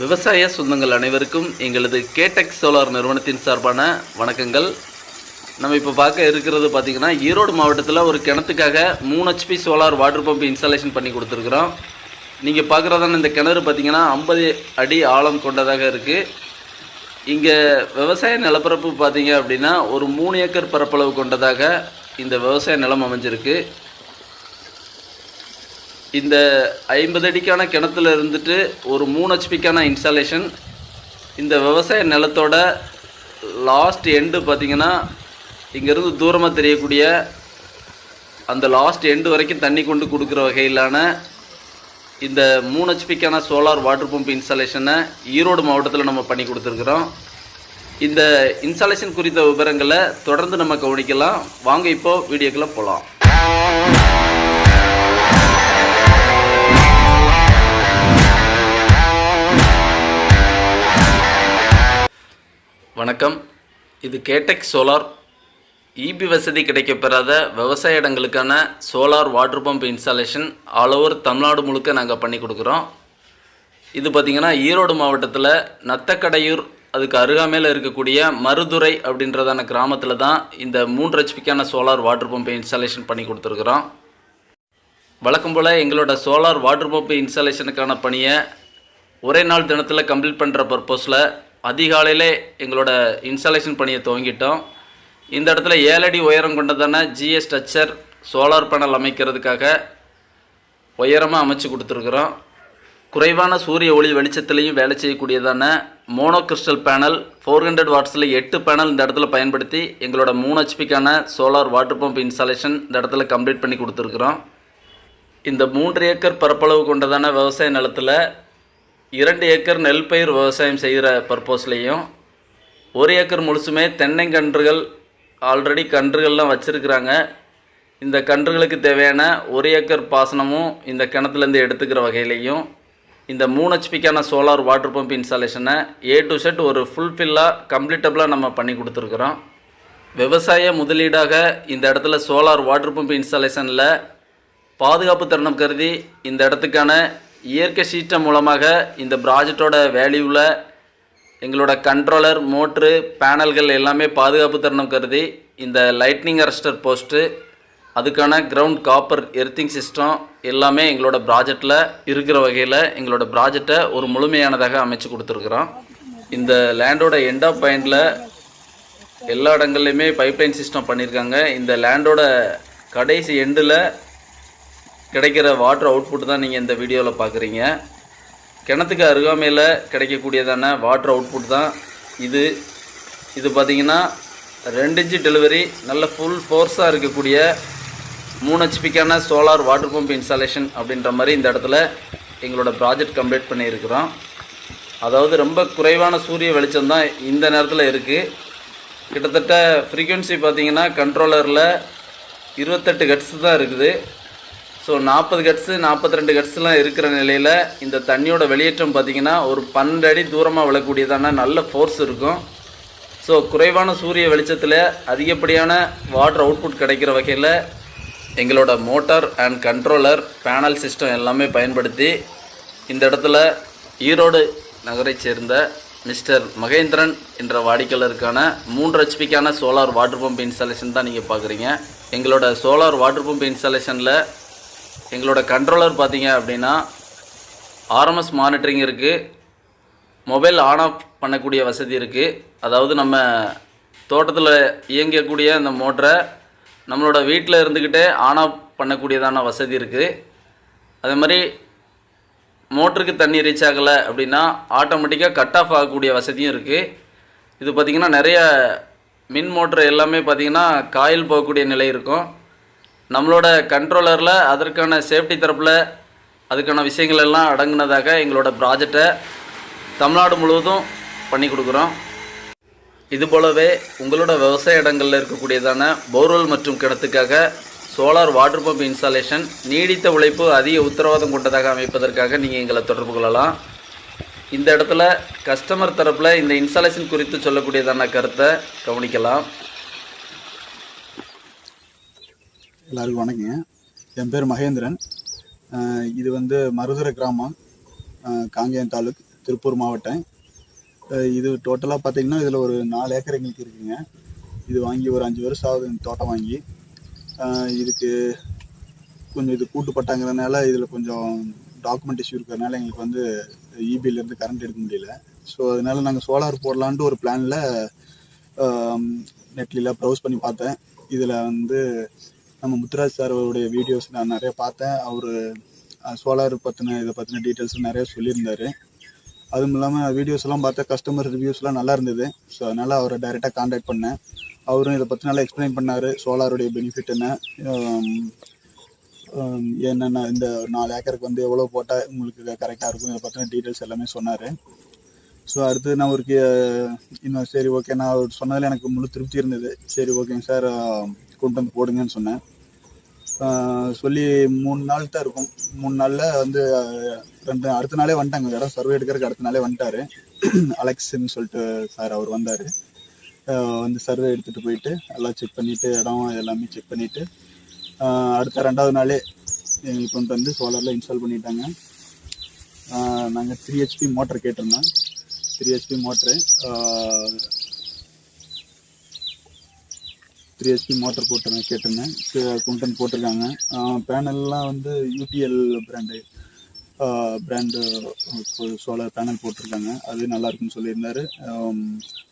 விவசாய சொந்தங்கள் அனைவருக்கும் எங்களது கேடெக் சோலார் நிறுவனத்தின் சார்பான வணக்கங்கள். நம்ம இப்போ பார்க்க இருக்கிறது பார்த்திங்கன்னா ஈரோடு மாவட்டத்தில் ஒரு கிணத்துக்காக மூணு HP solar water pump installation பண்ணி கொடுத்துருக்குறோம். நீங்கள் பார்க்குறதான இந்த கிணறு பார்த்திங்கன்னா ஐம்பது அடி ஆழம் கொண்டதாக இருக்குது இங்கே விவசாய நிலப்பரப்பு பார்த்தீங்க அப்படின்னா ஒரு மூணு ஏக்கர் பரப்பளவு கொண்டதாக இந்த விவசாய நிலம் அமைஞ்சிருக்கு. இந்த ஐம்பது அடிக்கான கிணத்துல இருந்துட்டு ஒரு மூணு ஹெச்பிக்கான இன்ஸ்டாலேஷன் இந்த விவசாய நிலத்தோட லாஸ்ட் எண்டு பார்த்தீங்கன்னா இங்கேருந்து தூரமாக தெரியக்கூடிய அந்த லாஸ்ட் எண்டு வரைக்கும் தண்ணி கொண்டு கொடுக்குற வகையிலான இந்த மூணு ஹெச்பிக்கான சோலார் வாட்டர் பம்ப் இன்ஸ்டாலேஷனை ஈரோடு மாவட்டத்தில் நம்ம பண்ணி கொடுத்துருக்குறோம். இந்த இன்ஸ்டாலேஷன் குறித்த விவரங்களை தொடர்ந்து நம்ம கவனிக்கலாம். வாங்க இப்போ வீடியோக்குள்ளே போகலாம் வணக்கம். இது கேடெக் சோலார். இபி வசதி கிடைக்கப்பெறாத விவசாய இடங்களுக்கான solar water pump installation all over Tamil Nadu முழுக்க நாங்கள் பண்ணி கொடுக்குறோம். இது பார்த்திங்கன்னா ஈரோடு மாவட்டத்தில் நத்தக்கடையூர் அதுக்கு அருகாமையில் இருக்கக்கூடிய மருதுரை அப்படின்றதான கிராமத்தில் தான் இந்த மூன்று ஹெச்பிக்கான சோலார் வாட்டர் பம்ப் இன்ஸ்டாலேஷன் பண்ணி கொடுத்துருக்குறோம். வழக்கம் போல் எங்களோட சோலார் வாட்டர் பம்ப் இன்ஸ்டாலேஷனுக்கான பணியை ஒரே நாள் தினத்தில் கம்ப்ளீட் பண்ணுற பர்பஸில் அதிகாலையிலே எங்களோட இன்ஸ்டாலேஷன் பணியை துவங்கிட்டோம். இந்த இடத்துல ஏழடி உயரம் கொண்டதான ஜிஎஸ் ஸ்ட்ரக்சர் சோலார் பேனல் அமைக்கிறதுக்காக உயரமாக அமைச்சு கொடுத்துருக்குறோம். குறைவான சூரிய ஒளி வெளிச்சத்துலேயும் வேலை செய்யக்கூடியதான mono crystal panel four hundred வாட்ஸில் எட்டு பேனல் இந்த இடத்துல பயன்படுத்தி எங்களோட மூணு ஹெச்பிக்கான சோலார் வாட்டர் பம்ப் இன்ஸ்டாலேஷன் இந்த இடத்துல கம்ப்ளீட் பண்ணி கொடுத்துருக்குறோம். இந்த மூன்று ஏக்கர் பரப்பளவு கொண்டதான விவசாய நிலத்தில் இரண்டு ஏக்கர் நெல் பயிர் விவசாயம் செய்கிற பர்பஸ்லேயும் ஒரு ஏக்கர் முழுசுமே தென்னைக்கன்றுகள் ஆல்ரெடி கன்றுகள்லாம் வச்சுருக்குறாங்க. இந்த கன்றுகளுக்கு தேவையான ஒரு ஏக்கர் பாசனமும் இந்த கிணத்துலேருந்து எடுத்துக்கிற வகையிலையும் இந்த மூணு ஹெச்பிக்கான சோலார் வாட்டர் பம்ப் இன்ஸ்டாலேஷனை ஏ டு செட் ஒரு ஃபுல்ஃபில்லாக கம்ப்ளீட்டபுளாக நம்ம பண்ணி கொடுத்துருக்குறோம். விவசாய முதலீடாக இந்த இடத்துல சோலார் வாட்டர் பம்ப் இன்ஸ்டாலேஷனில் பாதுகாப்பு தருணம் கருதி இந்த இடத்துக்கான இயற்கை சீற்றம் மூலமாக இந்த ப்ராஜெக்டோட வேல்யூவில் எங்களோட கண்ட்ரோலர் மோட்ரு பேனல்கள் எல்லாமே பாதுகாப்பு தருணம் கருதி இந்த லைட்னிங் அரஸ்டர் போஸ்ட்டு அதுக்கான கிரவுண்ட் காப்பர் எர்த்திங் சிஸ்டம் எல்லாமே எங்களோட ப்ராஜெக்டில் இருக்கிற வகையில் எங்களோட ப்ராஜெக்டை ஒரு முழுமையானதாக அமைச்சு கொடுத்துருக்குறோம். இந்த லேண்டோட எண்ட் ஆஃப் பாயிண்டில் எல்லா இடங்கள்லையுமே பைப்லைன் சிஸ்டம் பண்ணியிருக்காங்க இந்த லேண்டோட கடைசி எண்டில் கிடைக்கிற வாட்டர் அவுட்புட் தான் நீங்கள் இந்த வீடியோவில் பார்க்குறீங்க. கிணத்துக்கு அருகாமையில் கிடைக்கக்கூடியதான வாட்டர் அவுட்புட் தான் இது. இது பார்த்திங்கன்னா ரெண்டு இன்ச்சு டெலிவரி நல்ல ஃபுல் ஃபோர்ஸாக இருக்கக்கூடிய மூணு ஹெச்பிக்கான சோலார் வாட்டர் பம்ப் இன்ஸ்டாலேஷன் அப்படின்ற மாதிரி இந்த இடத்துல எங்களோட ப்ராஜெக்ட் கம்ப்ளீட் பண்ணியிருக்கிறோம். அதாவது ரொம்ப குறைவான சூரிய வெளிச்சம் தான் இந்த நேரத்தில் இருக்குது கிட்டத்தட்ட ஃப்ரீக்குவென்சி பார்த்தீங்கன்னா கண்ட்ரோலரில் இருபத்தெட்டு கட்ஸ் தான் இருக்குது. ஸோ நாற்பது கட்ஸு நாற்பத்தி ரெண்டு கட்ஸ்லாம் இருக்கிற நிலையில் இந்த தண்ணியோட வெளியேற்றம் பார்த்தீங்கன்னா ஒரு பன்னெண்டு அடி தூரமாக விழக்கூடியதான நல்ல ஃபோர்ஸ் இருக்கும். ஸோ குறைவான சூரிய வெளிச்சத்தில் அதிகப்படியான வாட்டர் அவுட்புட் கிடைக்கிற வகையில் எங்களோட motor and controller panel system எல்லாமே பயன்படுத்தி இந்த இடத்துல ஈரோடு நகரை சேர்ந்த மிஸ்டர் மகேந்திரன் என்ற வாடிக்கையாளருக்கான மூன்று ஹெச்பிக்கான சோலார் வாட்டர் பம்ப் இன்ஸ்டாலேஷன் தான் நீங்கள் பார்க்குறீங்க. எங்களோட சோலார் வாட்டர் பம்ப் இன்ஸ்டாலேஷனில் எங்களோட கண்ட்ரோலர் பார்த்தீங்க அப்படின்னா ஆர்எம்எஸ் மானிட்டரிங் இருக்குது மொபைல் ஆன் ஆஃப் பண்ணக்கூடிய வசதி இருக்குது அதாவது நம்ம தோட்டத்தில் இயங்கக்கூடிய அந்த மோட்டரை நம்மளோட வீட்டில் இருந்துக்கிட்டே ஆன் ஆஃப் பண்ணக்கூடியதான வசதி இருக்குது அதே மாதிரி மோட்டருக்கு தண்ணி ரீச் ஆகலை அப்படின்னா ஆட்டோமேட்டிக்காக கட் ஆஃப் ஆகக்கூடிய வசதியும் இருக்குது இது பார்த்திங்கன்னா நிறைய மின் மோட்ரு எல்லாமே பார்த்திங்கன்னா காயில் போகக்கூடிய நிலை இருக்கும். நம்மளோட கண்ட்ரோலரில் அதற்கான சேஃப்டி தரப்பில் அதுக்கான விஷயங்கள் எல்லாம் அடங்குனதாக எங்களோட ப்ராஜெக்டை தமிழ்நாடு முழுவதும் பண்ணி கொடுக்குறோம். இது போலவே உங்களோட விவசாய இடங்களில் இருக்கக்கூடியதான போர்வெல் மற்றும் கிணத்துக்காக சோலார் வாட்டர் பம்ப் இன்ஸ்டாலேஷன் நீடித்த உழைப்பு அதிக உத்தரவாதம் கொண்டதாக அமைப்பதற்காக நீங்கள் எங்களை தொடர்பு கொள்ளலாம். இந்த இடத்துல கஸ்டமர் தரப்பில் இந்த இன்ஸ்டாலேஷன் குறித்து சொல்லக்கூடியதான கருத்தை கவனிக்கலாம். எல்லாருக்கும் வணக்கங்க. என் பேர் மகேந்திரன். இது வந்து மருதுரை கிராமம் காங்கேயம் தாலுக் திருப்பூர் மாவட்டம். இது டோட்டலாக பார்த்தீங்கன்னா இதில் ஒரு நாலு ஏக்கர் எங்களுக்கு இருக்குங்க. இது வாங்கி ஒரு அஞ்சு வருஷம் ஆகுது தோட்டம் வாங்கி. இதுக்கு கொஞ்சம் இது கூட்டுப்பட்டாங்கிறதுனால இதில் கொஞ்சம் டாக்குமெண்ட் இஷ்யூ இருக்கிறதுனால எங்களுக்கு வந்து இபிலேருந்து கரண்ட் எடுக்க முடியல. ஸோ அதனால நாங்கள் சோலார் போடலான்ட்டு ஒரு பிளானில் நெட்லியில் ப்ரௌஸ் பண்ணி பார்த்தேன். இதில் வந்து நம்ம முத்துராஜ் சார் அவருடைய வீடியோஸ் நான் நிறைய பார்த்தேன். அவர் சோலார் பற்றின இதை பற்றின டீட்டெயில்ஸ் நிறைய சொல்லியிருந்தார். அதுவும் இல்லாமல் வீடியோஸ் எல்லாம் பார்த்தா கஸ்டமர் ரிவ்யூஸ்லாம் நல்லா இருந்தது. ஸோ அதனால் அவரை டைரெக்டாக காண்டாக்ட் பண்ணேன். அவரும் இதை பற்றி நல்லா எக்ஸ்பிளைன் பண்ணார். சோலாருடைய பெனிஃபிட் என்ன என்னென்ன இந்த நாலு ஏக்கருக்கு வந்து எவ்வளோ போட்டால் உங்களுக்கு கரெக்டாக இருக்கும் இதை பற்றின டீட்டெயில்ஸ் எல்லாமே சொன்னார். ஸோ அடுத்து நான் அவருக்கு இன்னும் சரி ஓகே நான் அவர் சொன்னதில் எனக்கு முழு திருப்தி இருந்தது. சரி ஓகேங்க சார் கொண்டு வந்து போடுங்கன்னு சொன்னேன். சொல்லி மூணு நாள் தான் இருக்கும். மூணு நாளில் வந்து ரெண்டு அடுத்த நாளே வந்துட்டாங்க. இடம் சர்வே எடுக்கிறதுக்கு அடுத்த நாளே வந்துட்டாரு. அலெக்ஸ்ன்னு சொல்லிட்டு சார் அவர் வந்தார். வந்து சர்வே எடுத்துகிட்டு போயிட்டு எல்லாம் செக் பண்ணிவிட்டு இடம் எல்லாமே செக் பண்ணிவிட்டு அடுத்த ரெண்டாவது நாளே எங்களுக்கு கொண்டு வந்து சோலாரில் இன்ஸ்டால் பண்ணிட்டாங்க. நாங்கள் த்ரீ ஹெச்பி மோட்டர் கேட்டிருந்தோம். Three HP motor three HP motor போட்டிருந்தேன் கேட்டிருந்தேன். கொண்டு வந்து போட்டிருக்காங்க. பேனல்லாம் வந்து UPL brand brand solar panel போட்டிருக்காங்க. அது நல்லா இருக்குன்னு சொல்லியிருந்தாரு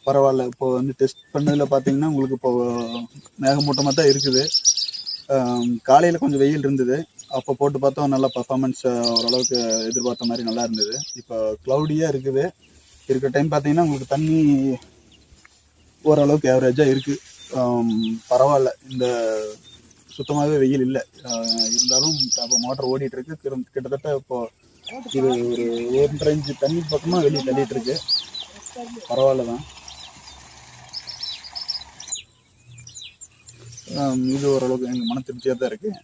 பரவாயில்ல. இப்போ வந்து டெஸ்ட் பண்ணதில் பார்த்தீங்கன்னா உங்களுக்கு இப்போ மேகமூட்டமாக தான் இருக்குது காலையில் கொஞ்சம் வெயில் இருந்தது. அப்போ போட்டு பார்த்தோம் நல்லா பர்ஃபார்மன்ஸ் ஓரளவுக்கு எதிர்பார்த்த மாதிரி நல்லா இருந்தது. இப்போ க்ளவுடியாக இருக்குது. இருக்கிற டைம் பார்த்தீங்கன்னா உங்களுக்கு தண்ணி ஓரளவுக்கு ஆவரேஜாக இருக்குது பரவாயில்ல. இந்த சுத்தமாகவே வெயில் இல்லை. இருந்தாலும் இப்போ மோட்டர் ஓடிட்டு இருக்கு. கிட்ட- கிட்டத்தட்ட இப்போ இது ஒரு ஒன்றரை இன்ச்சு தண்ணி பக்கமாக வெளியே தள்ளிட்டு இருக்கு. பரவாயில்ல தான். இது ஓரளவுக்கு எங்கள் மன திருப்தியாக தான் இருக்குது